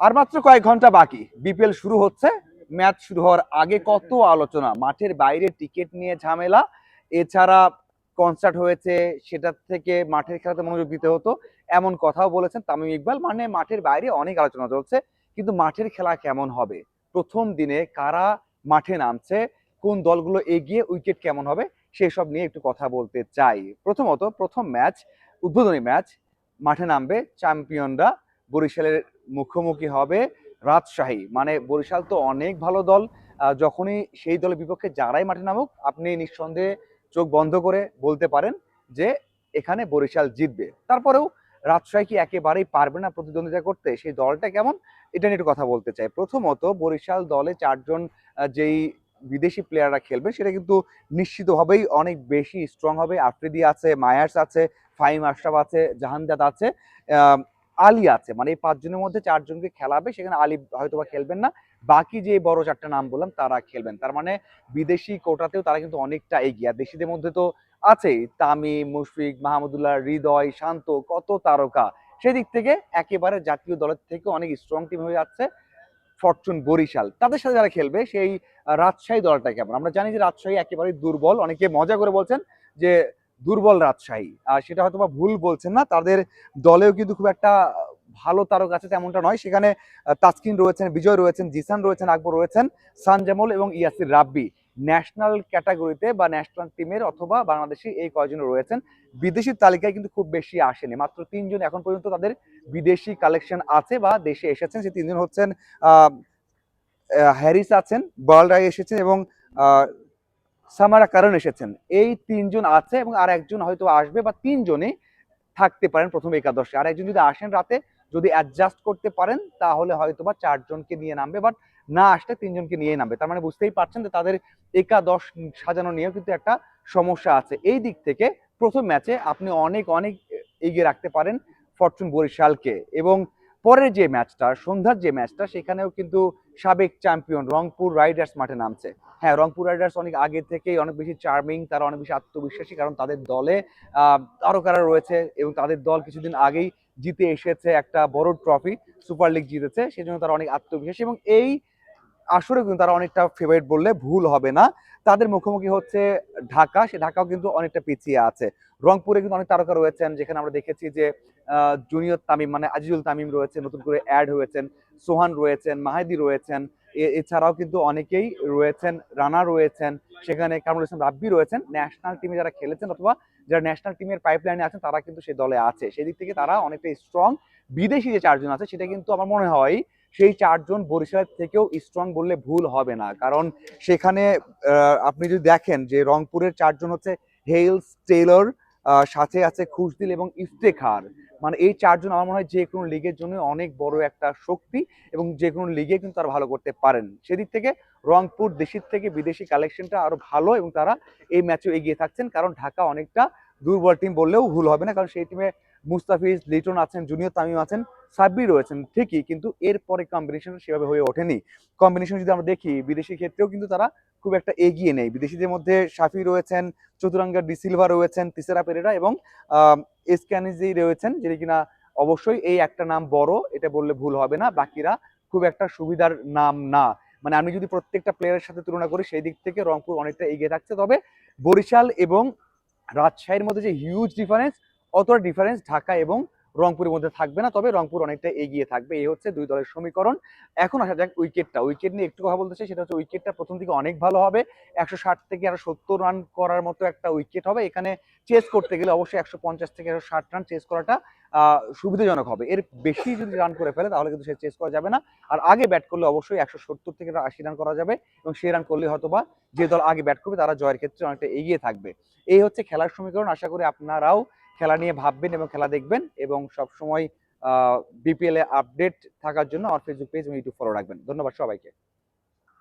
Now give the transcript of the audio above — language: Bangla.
আর মাত্র কয়েক ঘণ্টা বাকি। বিপিএল শুরু হচ্ছে। ম্যাচ শুরু হওয়ার আগে কত আলোচনা? মাঠের বাইরে টিকিট নিয়ে ঝামেলা। এছাড়া কনসার্ট হয়েছে, সেটার থেকে মাঠের খেলাতে মনোযোগ দিতে হতো। এমন কথাও বলেছেন তামিম ইকবাল। মানে মাঠের বাইরে অনেক আলোচনা চলছে, কিন্তু মাঠের খেলা কেমন হবে? প্রথম দিনে কারা মাঠে নামছে? কোন দলগুলো এগিয়ে উইকেট কেমন হবে? সেসব নিয়ে একটু কথা বলতে চাই। প্রথমত, প্রথম ম্যাচ, উদ্বোধনী ম্যাচ, মাঠে নামবে চ্যাম্পিয়নরা বরিশালের মুখোমুখি হবে রাজশাহী। মানে বরিশাল তো অনেক ভালো দল যখনই সেই দলের বিপক্ষে যারাই মাঠে নামুক, আপনি নিঃসন্দেহে চোখ বন্ধ করে বলতে পারেন যে এখানে বরিশাল জিতবে। তারপরেও রাজশাহী কি একেবারেই পারবে না প্রতিদ্বন্দ্বিতা করতে? সেই দলটা কেমন? এটা নিয়ে একটু কথা বলতে চাই। প্রথমত বরিশাল দলে চারজন যেই বিদেশি প্লেয়াররা খেলবে, সেটা কিন্তু নিশ্চিতভাবেই অনেক বেশি স্ট্রং হবে। আফ্রিদি আছে, মায়ার্স আছে ফাইম আশরাফ আছে, জাহানজাদ আছে। আলী আছে মানে এই পাঁচজনের মধ্যে চারজনকে খেলাবে, সেখানে আলী হয়তো বা খেলবেন না। বাকি যে বড় চারটা নাম বললাম, তারা খেলবেন। তার মানে বিদেশি কোটাতেও তারা কিন্তু অনেকটা এগিয়ে, আর দেশিদের মধ্যে তো আছেই তামিম, মুশফিক, মাহমুদুল্লাহ, হৃদয়, শান্ত, কত তারকা। সেদিক থেকে একেবারে জাতীয় দলের থেকে অনেক স্ট্রং টিম হয়ে যাচ্ছে ফরচুন বরিশাল। তাদের সাথে যারা খেলবে, সেই রাজশাহী দলটা কেমন? আমরা জানি যে রাজশাহী একেবারে দুর্বল, অনেকে মজা করে বলছেন যে দুর্বল রাজশাহী। আর সেটা হয়তো বা ভুল বলছেন না, তাদের দলেও কিন্তু খুব একটা ভালো তারকা আছে তেমনটা নয়। সেখানে তাসকিন রয়েছেন, বিজয় রয়েছেন, জিসান রয়েছেন, আকবর রয়েছেন সানজামুল এবং ইয়াসির রাব্বি। ন্যাশনাল ক্যাটাগরিতে বা ন্যাশনাল টিমের অথবা বাংলাদেশি এই কয়জন রয়েছেন। বিদেশি তালিকায় কিন্তু খুব বেশি আসেনি। মাত্র তিনজন এখন পর্যন্ত তাদের বিদেশি কালেকশন আছে বা দেশে এসেছেন। সেই তিনজন হচ্ছেন হ্যারিস আছেন, বলরাই এসেছেন এবং সামারা কারণ এসেছেন। এই তিনজন আছে এবং আর একজন হয়তো আসবে বা তিনজনই থাকতে পারেন প্রথম একাদশে। আর একজন যদি আসেন রাতে, যদি অ্যাডজাস্ট করতে পারেন, তাহলে হয়তো বা চারজনকে নিয়ে নামবে বাট না আসলে তিনজনকে নিয়ে নামবে। তার মানে বুঝতেই পারছেন যে তাদের একাদশ সাজানো নিয়েও কিন্তু একটা সমস্যা আছে। এই দিক থেকে প্রথম ম্যাচে আপনি অনেক অনেক এগিয়ে রাখতে পারেন ফরচুন বরিশালকে। এবং পরের যে ম্যাচটা, সন্ধ্যার যে ম্যাচটা, সেখানেও কিন্তু সাবেক চ্যাম্পিয়ন রংপুর রাইডার্স মাঠে নামছে। হ্যাঁ রংপুর রাইডার্স অনেক আগে থেকেই অনেক বেশি চার্মিং, তারা অনেক বেশি আত্মবিশ্বাসী, কারণ তাদের দলে তারকারা রয়েছে এবং তাদের দল কিছুদিন আগেই জিতে এসেছে একটা বড় ট্রফি, সুপার লিগ জিতেছে, সেজন্য তারা অনেক আত্মবিশ্বাসী এবং এই আসরে কিন্তু তারা অনেকটা ফেভারিট বললে ভুল হবে না। তাদের মুখোমুখি হচ্ছে ঢাকা, সে ঢাকাও কিন্তু অনেকটা পিছিয়ে আছে। রংপুরে কিন্তু অনেক তারকা রয়েছেন, যেখানে আমরা দেখেছি যে জুনিয়র তামিম মানে আজিজুল তামিম রয়েছে নতুন করে অ্যাড হয়েছেন, সোহান রয়েছেন, মাহেদি রয়েছেন এছাড়াও কিন্তু অনেকেই রয়েছেন, রানা রয়েছেন, সেখানে কামরুল ইসলাম রাব্বি রয়েছেন ন্যাশনাল টিমে যারা খেলেছেন অথবা যারা ন্যাশনাল টিমের পাইপলাইনে আছেন, তারা কিন্তু সেই দলে আছে। সেই দিক থেকে তারা অনেকটা স্ট্রং বিদেশি যে চারজন আছে, সেটা কিন্তু আমার মনে হয় সেই চারজন বরিশালের থেকেও স্ট্রং বললে ভুল হবে না। কারণ সেখানে আপনি যদি দেখেন যে রংপুরের চারজন হচ্ছে হেলস টেলর সাথে আছে খুশদিল এবং ইফতেখার মানে এই চারজন আমার মনে হয় যে কোনো লিগের জন্য অনেক বড় একটা শক্তি এবং যে কোনো লিগে কিন্তু তারা ভালো করতে পারেন। সেদিক থেকে রংপুর দেশের থেকে বিদেশি কালেকশনটা আরও ভালো এবং তারা এই ম্যাচেও এগিয়ে থাকছেন। কারণ ঢাকা অনেকটা দুর্বল টিম বললেও ভুল হবে না, কারণ সেই টিমে মুস্তাফিজ, লিটন আছেন, জুনিয়র তামিম আছেন, সাব্বির রয়েছেন, ঠিকই, কিন্তু এরপরে কম্বিনেশন সেভাবে হয়ে ওঠেনি। কম্বিনেশন যদি আমরা দেখি, বিদেশি ক্ষেত্রেও কিন্তু তারা খুব একটা এগিয়ে নেই। বিদেশিদের মধ্যে শাফি রয়েছেন চতুরাঙ্গা ডিসিলভা রয়েছেন, তিসেরা পেরেরা এবং এসক্যানিজি রয়েছেন যেটি কিনা অবশ্যই এই একটা নাম বড়, এটা বললে ভুল হবে না, বাকিরা খুব একটা সুবিধার নাম না। মানে আমি যদি প্রত্যেকটা প্লেয়ারের সাথে তুলনা করি, সেই দিক থেকে রংপুর অনেকটা এগিয়ে থাকছে। তবে বরিশাল এবং রাজশাহীর মধ্যে যে হিউজ ডিফারেন্স অতটা ডিফারেন্স ঢাকা এবং রংপুরের মধ্যে থাকবে না, তবে রংপুর অনেকটা এগিয়ে থাকবে। এই হচ্ছে দুই দলের সমীকরণ। এখন আসা যাক উইকেটটা। উইকেট নিয়ে একটু কথা বলতে চাই, সেটা হচ্ছে উইকেটটা প্রথম দিকে অনেক ভালো হবে। একশো ষাট থেকে একশো সত্তর রান করার মতো একটা উইকেট হবে। এখানে চেস করতে গেলে অবশ্যই একশো পঞ্চাশ থেকে একশো ষাট রান চেস করাটা সুবিধাজনক হবে। এর বেশি যদি রান করে ফেলে, তাহলে কিন্তু সে চেস করা যাবে না। আর আগে ব্যাট করলে অবশ্যই একশো সত্তর থেকে আশি রান করা যাবে এবং সেই রান করলে হয়তো বা যে দল আগে ব্যাট করবে, তারা জয়ের ক্ষেত্রে অনেকটা এগিয়ে থাকবে। এই হচ্ছে খেলার সমীকরণ। আশা করি আপনারাও খেলা নিয়ে ভাববেন এবং খেলা দেখবেন এবং সবসময় বিপিএল এ আপডেট থাকার জন্য আমার ফেসবুক পেজ এবং ইউটিউব ফলো রাখবেন। ধন্যবাদ সবাইকে।